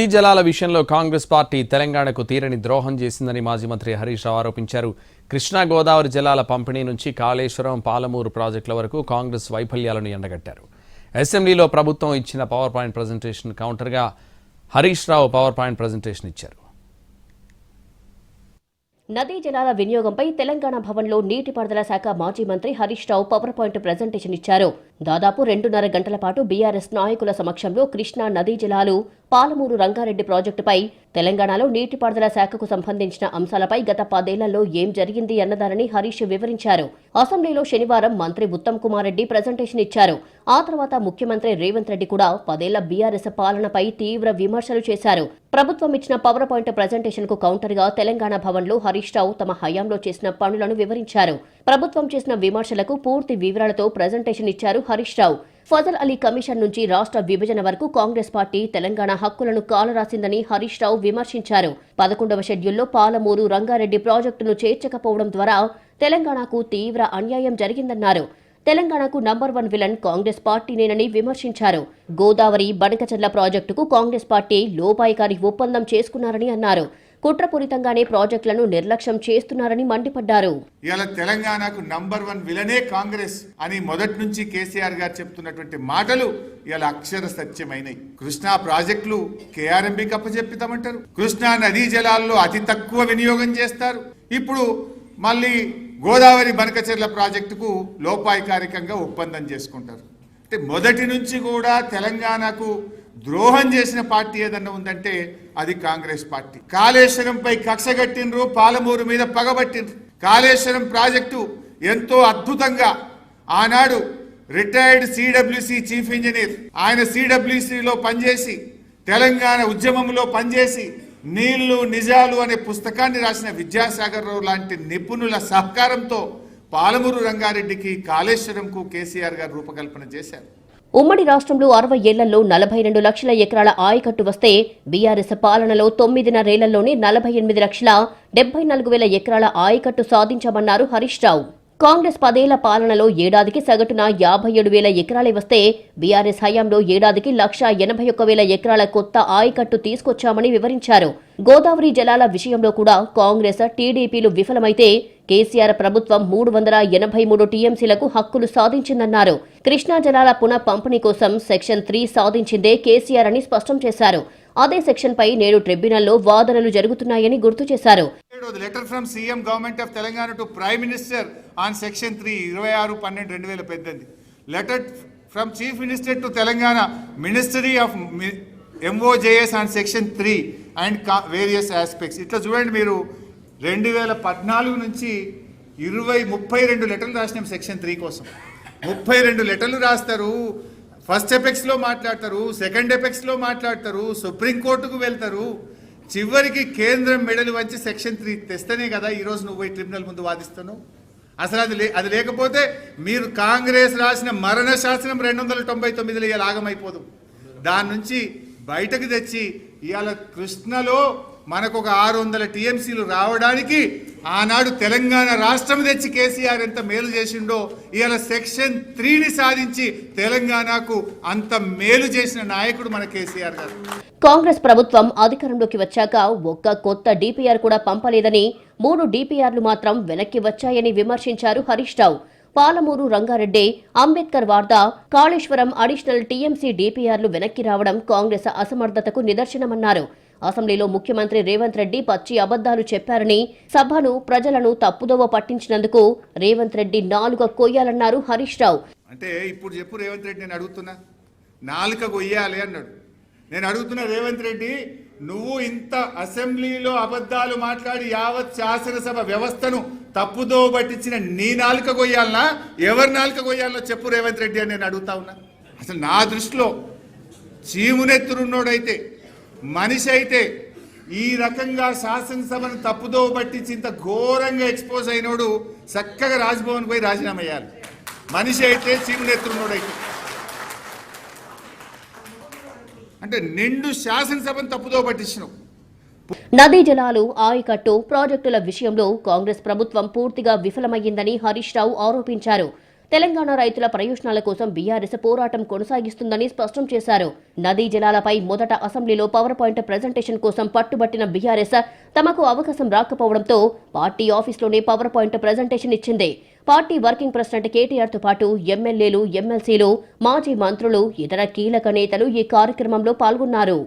నదీ జలాల విషయంలో కాంగ్రెస్ పార్టీ తెలంగాణకు తీరని ద్రోహం చేసిందని మాజీ మంత్రి హరీష్ రావు ఆరోపించారు. కృష్ణా గోదావరి జలాల పంపిణీ నుంచి కాళేశ్వరం పాలమూరు ప్రాజెక్టుల వరకు కాంగ్రెస్ వైఫల్యాలను ఎండగట్టారు. అసెంబ్లీలో ప్రభుత్వం ఇచ్చిన పవర్ పాయింట్ ప్రజెంటేషన్ కౌంటర్గా Harish Rao power point presentation ఇచ్చారు. నదీ జలాల వినియోగంపై తెలంగాణ భవన్లో నీటిపారుదల శాఖ మాజీ మంత్రి Harish Rao power point presentation ఇచ్చారు. దాదాపు రెండున్నర గంటల పాటు బీఆర్ఎస్ నాయకుల సమక్షంలో కృష్ణా నదీ జలాలు పాలమూరు రంగారెడ్డి ప్రాజెక్టుపై తెలంగాణలో నీటిపారుదల శాఖకు సంబంధించిన అంశాలపై గత పదేళ్ళలో ఏం జరిగింది అన్నదానని హరీష్ వివరించారు. అసెంబ్లీలో శనివారం మంత్రి ఉత్తమ్ కుమార్ రెడ్డి ప్రజెంటేషన్ ఇచ్చారు. ఆ తర్వాత ముఖ్యమంత్రి రేవంత్ రెడ్డి కూడా పదేళ్ళ బీఆర్ఎస్ పాలనపై తీవ్ర విమర్శలు చేశారు. ప్రభుత్వం ఇచ్చిన పవర్ పాయింట్ ప్రజెంటేషన్కు కౌంటర్గా తెలంగాణ భవన్లో హరీష్ రావు తమ హయాంలో చేసిన పనులను వివరించారు. ప్రభుత్వం చేసిన విమర్శలకు పూర్తి వివరాలతో ప్రజెంటేషన్ ఇచ్చారు హరీష్ రావు. ఫజల్ అలీ కమిషన్ నుంచి రాష్ట్ర విభజన వరకు కాంగ్రెస్ పార్టీ తెలంగాణ హక్కులను కాలరాసిందని హరీష్ రావు విమర్శించారు. పదకొండవ షెడ్యూల్లో పాలమూరు రంగారెడ్డి ప్రాజెక్టును చేర్చకపోవడం ద్వారా తెలంగాణకు తీవ్ర అన్యాయం జరిగిందన్నారు. తెలంగాణకు నంబర్ వన్ విలన్ కాంగ్రెస్ పార్టీనేనని విమర్శించారు. గోదావరి బనకచర్ల ప్రాజెక్టుకు కాంగ్రెస్ పార్టీ లోపాయికారి ఒప్పందం చేసుకున్నారని అన్నారు. కుట్రపూరితంగానే ప్రాజెక్టులను నిర్లక్ష్యం చేస్తున్నారని మండిపడ్డారు. ఇవాళ తెలంగాణకు నంబర్ వన్ విలనే కాంగ్రెస్ అని మొదటి నుంచి కేసీఆర్ గారు చెప్తున్నటువంటి మాటలు ఇవాళ అక్షర సత్యమైనవి కృష్ణా ప్రాజెక్టులు కేఆర్ఎంబికి అప్పచెప్పితామంటారు కృష్ణా నదీ జలాల్లో అతి తక్కువ వినియోగం చేస్తారు. ఇప్పుడు మళ్ళీ గోదావరి బనకచెర్ల ప్రాజెక్టుకు లోపాయికారికంగా ఒప్పందం చేసుకుంటారు. అంటే మొదటి నుంచి కూడా తెలంగాణకు ద్రోహం చేసిన పార్టీ ఏదన్నా ఉందంటే అది కాంగ్రెస్ పార్టీ. కాళేశ్వరంపై కక్షగట్టినరు పాలమూరు మీద పగబట్టినరు కాళేశ్వరం ప్రాజెక్టు ఎంతో అద్భుతంగా ఆనాడు రిటైర్డ్ సిడబ్ల్యూసి చీఫ్ ఇంజనీర్ ఆయన సిడబ్ల్యూసిలో పనిచేసి తెలంగాణ ఉద్యమంలో పనిచేసి నీళ్ళు నిజాలు అనే పుస్తకాన్ని రాసిన విద్యాసాగర్ రావు లాంటి నిపుణుల సహకారంతో పాలమూరు రంగారెడ్డికి కాళేశ్వరంకు కేసీఆర్ గారు రూపకల్పన చేశారు. ఉమ్మడి రాష్ట్రంలో అరవై ఏళ్ళలో నలభై రెండు లక్షల ఎకరాల ఆయకట్టు వస్తే బీఆర్ఎస్ పాలనలో తొమ్మిదిన్నరేళ్ళలోనే నలభై ఎనిమిది లక్షల డెబ్బై నాలుగు వేల ఎకరాల ఆయకట్టు సాధించామన్నారు హరీష్ రావు. కాంగ్రెస్ పదేళ్ళ పాలనలో ఏడాదికి సగటున యాభై ఏడు వేల ఎకరాలే వస్తే బీఆర్ఎస్ హయాంలో ఏడాదికి లక్ష ఎనభై ఒక్క వేల ఎకరాల కొత్త ఆయకట్టు తీసుకొచ్చామని వివరించారు. గోదావరి జలాల విషయంలో కూడా కాంగ్రెస్ టీడీపీలు విఫలమైతే కేసీఆర్ ప్రభుత్వం మూడు వందల ఎనభై మూడు టీఎంసీలకు హక్కులు సాధించిందన్నారు. కృష్ణా జలాల పునః పంపిణీ కోసం సెక్షన్ త్రీ సాధించిందే కేసీఆర్ అని స్పష్టం చేశారు. అదే సెక్షన్పై నేడు ట్రిబ్యునల్లో వాదనలు జరుగుతున్నాయని గుర్తు చేశారు. ఏడవది letter from CM government of Telangana to prime minister on section three ఇరవై ఆరు పన్నెండు రెండు వేల పద్దెనిమిది letter from chief minister to Telangana ministry of MOJS on section three and various aspects ఇట్లా చూడండి మీరు రెండు వేల పద్నాలుగు నుంచి ఇరవై ముప్పై రెండు లెటర్లు రాసినాం సెక్షన్ త్రీ కోసం. ముప్పై రెండు లెటర్లు రాస్తారు. ఫస్ట్ ఎపెక్స్లో మాట్లాడతారు సెకండ్ ఎపెక్స్లో మాట్లాడతారు సుప్రీంకోర్టుకు వెళ్తారు. చివరికి కేంద్రం మెడలు వచ్చి సెక్షన్ త్రీ తెస్తేనే కదా ఈరోజు నువ్వు పోయి ట్రిబ్యునల్ ముందు వాదిస్తున్నావు? అసలు అది లే అది లేకపోతే మీరు కాంగ్రెస్ రాసిన మరణ శాసనం రెండు వందల తొంభై తొమ్మిదిలో ఇలా ఆగమైపోదు. దాని నుంచి బయటకు తెచ్చి ఇవాళ కృష్ణలో మనకు ఒక ఆరు వందల టీఎంసీలు రావడానికి ఆనాడు తెలంగాణ రాష్ట్రం తెచ్చి కేసీఆర్ ఎంత మేలు చేసిండో ఇవాళ సెక్షన్ త్రీని సాధించి తెలంగాణకు అంత మేలు చేసిన నాయకుడు మన కేసీఆర్ గారు. కాంగ్రెస్ ప్రభుత్వం అధికారంలోకి వచ్చాక ఒక్క కొత్త డీపీఆర్ కూడా పంపలేదని మూడు డీపీఆర్లు మాత్రం వెనక్కి వచ్చాయని విమర్శించారు హరీష్ రావు. పాలమూరు రంగారెడ్డి అంబేద్కర్ వార్త కాళేశ్వరం అడిషనల్ టీఎంసీ డిపిఆర్లు వెనక్కి రావడం కాంగ్రెస్ అసమర్థతకు నిదర్శనమన్నారు. అసెంబ్లీలో ముఖ్యమంత్రి రేవంత్ రెడ్డి పచ్చి అబద్దాలు చెప్పారని సభను ప్రజలను తప్పుదోవ పట్టించినందుకు రేవంత్ రెడ్డి నాలుగ కొయ్యాలన్నారు హరీష్ రావు. అంటే ఇప్పుడు చెప్పు రేవంత్ రెడ్డి నేను అడుగుతున్నా. నాలుక కొయ్యాలి అన్నాడు. నేను అడుగుతున్నా రేవంత్ రెడ్డి నువ్వు ఇంత అసెంబ్లీలో అబద్ధాలు మాట్లాడి యావత్ శాసనసభ వ్యవస్థను తప్పుదో పట్టించిన నీ నాలుక కొయ్యాలనా? ఎవరి నాలుక కొయ్యాలనో చెప్పు రేవంత్ రెడ్డి అని నేను అడుగుతా ఉన్నా. అసలు నా దృష్టిలో చీమునెత్తురున్నోడైతే మనిషి అయితే ఈ రకంగా శాసనసభను తప్పుదో పట్టించి ఇంత ఘోరంగా ఎక్స్పోజ్ అయినోడు చక్కగా రాజ్భవన్ పోయి రాజీనామా చేయాలి. మనిషి అయితే చీమునెత్తురున్నోడైతే అంటే నిండు శాసనసభను తప్పుదో పట్టించినావు. నదీ జలాలు ఆయకట్టు ప్రాజెక్టుల విషయంలో కాంగ్రెస్ ప్రభుత్వం పూర్తిగా విఫలమయ్యిందని హరీష్ రావు ఆరోపించారు. తెలంగాణ రైతుల ప్రయోజనాల కోసం బీఆర్ఎస్ పోరాటం కొనసాగిస్తుందని స్పష్టం చేశారు. నదీ జలాలపై మొదట అసెంబ్లీలో పవర్ పాయింట్ ప్రజెంటేషన్ కోసం పట్టుబట్టిన బీఆర్ఎస్ తమకు అవకాశం రాకపోవడంతో పార్టీ ఆఫీస్లోనే పవర్ పాయింట్ ప్రజెంటేషన్ ఇచ్చింది. పార్టీ వర్కింగ్ ప్రెసిడెంట్ కేటీఆర్తో పాటు ఎమ్మెల్యేలు ఎమ్మెల్సీలు మాజీ మంత్రులు ఇతర కీలక నేతలు ఈ కార్యక్రమంలో పాల్గొన్నారు.